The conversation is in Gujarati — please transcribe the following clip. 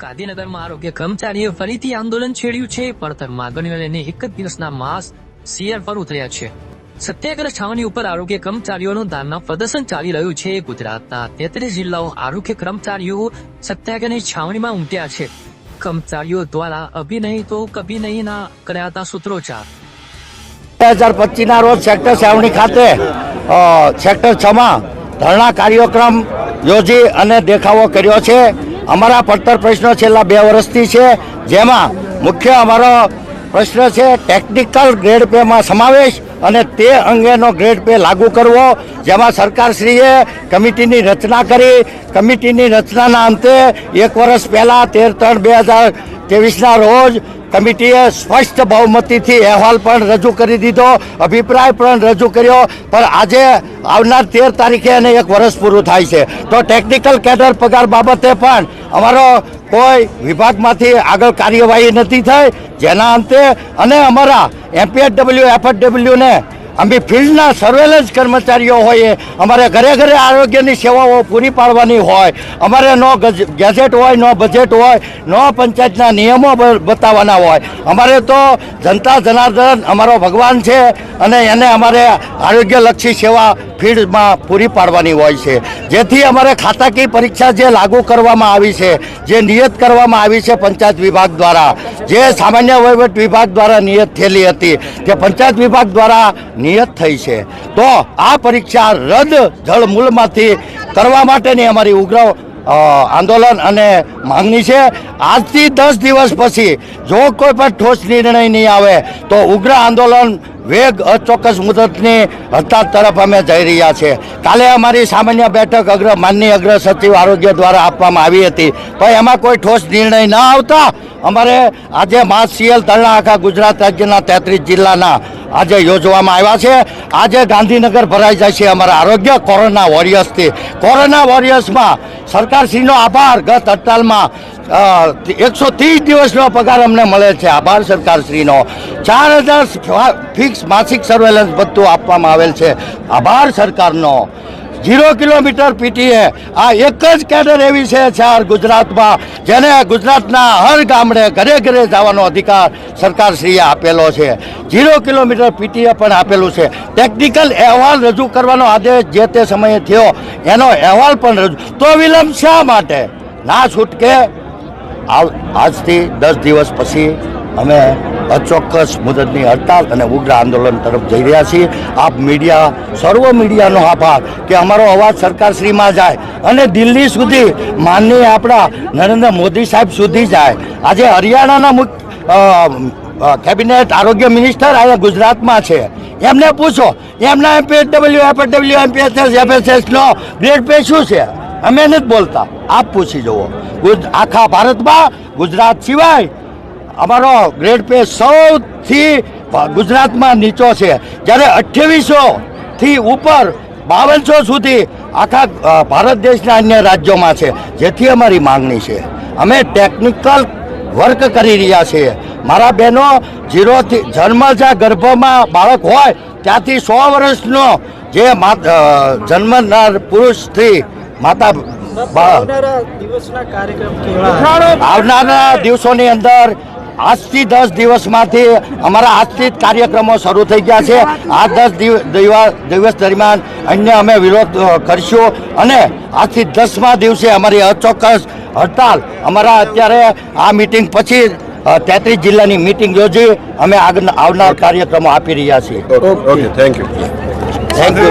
ગાંધીનગરમાં આરોગ્ય કર્મચારીએ ફરીથી આંદોલન છેડ્યું છે પડતર માગણીઓ લઈને એક જ દિવસના માસ સીઆર પર ઉતર્યા છે. સત્યાગ્રહ છાવણી ઉપર આરોગ્ય કર્મચારીઓનું ધારના પ્રદર્શન ચાલી રહ્યું છે. ગુજરાતના તેત્રીસ જિલ્લાઓ આરોગ્ય કર્મચારીઓ સત્યાગ્રહની છાવણીમાં ઉમટ્યા છે. કર્મચારીઓ દ્વારા અભી નહીં તો કભી નહીં ના કર્યા હતા સૂત્રોચ્ચાર. બે હજાર પચીસના રોજ સેક્ટર છાવણી ખાતે સેક્ટર સેક્ટરમાં ધરણા કાર્યક્રમ યોજી અને દેખાવો કર્યો છે. અમારા પડતર પ્રશ્નો છેલ્લા બે વર્ષથી છે, જેમાં મુખ્ય અમારો પ્રશ્ન છે ટેકનિકલ ગ્રેડ પેમાં સમાવેશ અને તે અંગેનો ગ્રેડ પે લાગુ કરવો, જેમાં સરકારશ્રીએ કમિટીની રચના કરી. કમિટીની રચનાના અંતે એક વર્ષ પહેલાં તેર ત્રણ બે હજાર ત્રેવીસના રોજ કમિટીએ સ્પષ્ટ બહુમતીથી અહેવાલ પણ રજૂ કરી દીધો, અભિપ્રાય પણ રજૂ કર્યો, પણ આજે આવનાર તેર તારીખે એને એક વર્ષ પૂરું થાય છે. તો ટેકનિકલ કેડર પગાર બાબતે પણ અમારો કોઈ વિભાગમાંથી આગળ કાર્યવાહી નથી થઈ. જેના અંતે અને અમારા એમપીએચડબલ્યુ એફએચડબલ્યુને અમે ફિલ્ડના સર્વેલન્સ કર્મચારીઓ હોઈએ. અમારે ઘરે ઘરે આરોગ્યની સેવાઓ પૂરી પાડવાની હોય. અમારે નો ગજ- ગેજેટ હોય, નો બજેટ હોય, નો પંચાયતના નિયમો બતાવવાના હોય. અમારે તો જનતા જનાર્દન અમારો ભગવાન છે અને એને અમારે આરોગ્યલક્ષી સેવા ફિલ્ડમાં પૂરી પાડવાની હોય છે. જેથી અમારે ખાતાકીય પરીક્ષા જે લાગુ કરવામાં આવી છે, જે નિયત કરવામાં આવી છે પંચાયત વિભાગ દ્વારા, જે સામાન્ય વહીવટ વિભાગ દ્વારા નિયત થયેલી હતી, તે પંચાયત વિભાગ દ્વારા નિયત થઈ છે. તો આ પરીક્ષા રદ જળમૂળમાંથી કરવા માટેની અમારી ઉગ્ર આંદોલન અને માંગણી છે. આજથી દસ દિવસ પછી જો કોઈ પણ ઠોસ નિર્ણય નહીં આવે, તો ઉગ્ર આંદોલન વેગ અચોક્કસ મુદતની હડતાળ તરફ અમે જઈ રહ્યા છે કાલે અમારી સામાન્ય બેઠક અગ્ર માનની અગ્ર સચિવ આરોગ્ય દ્વારા આપવામાં આવી હતી. પણ એમાં કોઈ ઠોસ નિર્ણય ન આવતા અમારે આજે માસ સીએલ ધરણા આખા ગુજરાત રાજ્યના તેત્રીસ જિલ્લાના આજે યોજવામાં આવ્યા છે. આજે ગાંધીનગર ભરાઈ જાય છે અમારા આરોગ્ય કોરોના વોરિયર્સથી. કોરોના વોરિયર્સમાં સરકારશ્રીનો આભાર. ગત હડતાલમાં એકસો ત્રીસ દિવસનો પગાર અમને મળે છે. આભાર સરકારશ્રીનો. ચાર હજાર ફિક્સ માસિક સર્વેલન્સ બધું આપવામાં આવેલ છે. આભાર સરકારનો. ઝીરો કિલોમીટર પીટીએ. આ એક જ કેડર એવી છે ચાર ગુજરાતમાં, જેને ગુજરાતના હર ગામડે ઘરે ઘરે જવાનો અધિકાર સરકારશ્રીએ આપેલો છે. ઝીરો કિલોમીટર પીટીએ પણ આપેલું છે. ટેકનિકલ અહેવાલ રજૂ કરવાનો આદેશ જે તે સમયે થયો, એનો અહેવાલ પણ રજૂ, તો વિલંબ શા માટે? ના છૂટકે? આજથી દસ દિવસ પછી અમે અચોક્કસ મુદતની હડતાલ અને ઉગ્ર આંદોલન તરફ જઈ રહ્યા છીએ. આપ મીડિયા, સર્વ મીડિયાનો આભાર કે અમારો અવાજ સરકારશ્રીમાં જાય અને દિલ્હી સુધી, માનનીય આપણા નરેન્દ્ર મોદી સાહેબ સુધી જાય. આજે હરિયાણાના મુખ્ય કેબિનેટ આરોગ્ય મિનિસ્ટર અહીંયા ગુજરાતમાં છે. એમને પૂછો, એમના એમપીએચડબલ્યુ એફડબલ્યુ એમપીએસએસ એફએસએસનો ગ્રેડ પે શું છે? અમે નથી બોલતા. આપ પૂછી જુઓ. આખા ભારતમાં ગુજરાત સિવાય અમારો ગ્રેડ પે સૌથી ગુજરાતમાં નીચો છે. જ્યારે અઠ્યાવીસો થી ઉપર, બાવનસો સુધી આખા ભારત દેશના અન્ય રાજ્યોમાં છે, જેથી અમારી માંગણી છે. અમે ટેકનિકલ વર્ક કરી રહ્યા છીએ મારા બહેનો જીરોથી જન્મજા ગર્ભમાં બાળક હોય, ત્યાંથી સો વર્ષનો જે જન્મનાર પુરુષથી માતા આવનારા દિવસના કાર્યક્રમ કેવા આવનારા દિવસોની અંદર આજથી દસ દિવસમાંથી અમારા આજથી જ કાર્યક્રમો શરૂ થઈ ગયા છે. આ દસ દિવ- દિવસ દરમિયાન અન્ય અમે વિરોધ કરીશું અને આજથી દસમા દિવસે અમારી અચોક્કસ હડતાલ અમારા અત્યારે આ મિટિંગ પછી તેત્રીસ જિલ્લાની મિટિંગ યોજી અમે આવનાર કાર્યક્રમો આપી રહ્યા છીએ. Okay, thank thank you